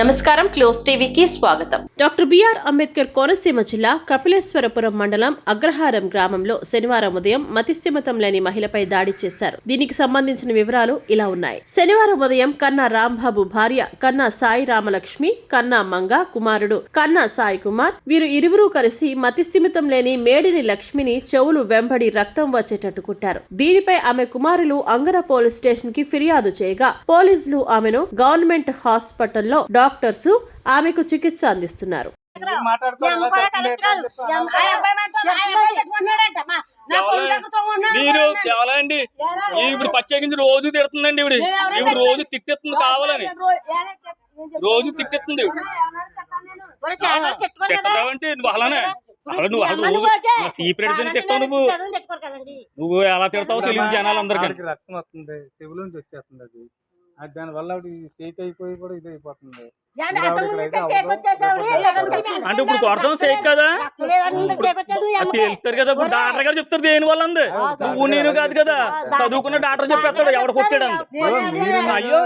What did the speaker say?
నమస్కారం క్లోజ్ టీవీకి స్వాగతం. డాక్టర్ బిఆర్ అంబేద్కర్ కోనసీమ జిల్లా కపిలేశ్వరపురం మండలం అగ్రహారం గ్రామంలో శనివారం ఉదయం మతిస్థిమతం లేని మహిళపై దాడి చేశారు. దీనికి సంబంధించిన వివరాలు ఇలా ఉన్నాయి. శనివారం ఉదయం కన్నా రాంబాబు భార్య కన్నా సాయి రామలక్ష్మి కన్నా మంగ కుమారుడు కన్నా సాయి కుమార్ వీరు ఇరువురు కలిసి మతిస్థిమితం లేని మేడిని లక్ష్మిని చెవులు వెంబడి రక్తం వచ్చేటట్టు కుట్టారు. దీనిపై ఆమె కుమారులు అంగర పోలీస్ స్టేషన్కి ఫిర్యాదు చేయగా పోలీసులు ఆమెను గవర్నమెంట్ హాస్పిటల్లో డాక్టర్ డాక్టర్స్ ఆమెకు చికిత్స అందిస్తున్నారు. మీరు కావాలండి ఇప్పుడు ప్రత్యేకించి రోజు తిడుతుందండి ఇవిడ ఇప్పుడు రోజు తిట్టేస్తుంది కావాలని. రోజు తిట్టేస్తుంది. తిట్టతావంటే నువ్వు అలానే. అసలు నువ్వు అసలు రోజు సీపరేట్ తిట్టావు నువ్వు. నువ్వు ఎలా తిడతావో తెలియదు జనాలందరికీ. రక్తం వస్తుంది చెవుల నుంచి వచ్చేస్తుంది అది. అది దాని వల్ల ఆవిడ సేక్ అయిపోయి కూడా ఇది అయిపోతుంది. అంటే ఇప్పుడు కొడతాం సేక్ కదా? తెలుస్తారు కదా? ఇప్పుడు డాక్టర్ గారు చెప్తారు దేని వల్ల అంది నువ్వు నేను కాదు కదా? చదువుకున్న డాక్టర్ చెప్పేస్తాడు ఎవడు కొట్టాడు అంది అయ్యో.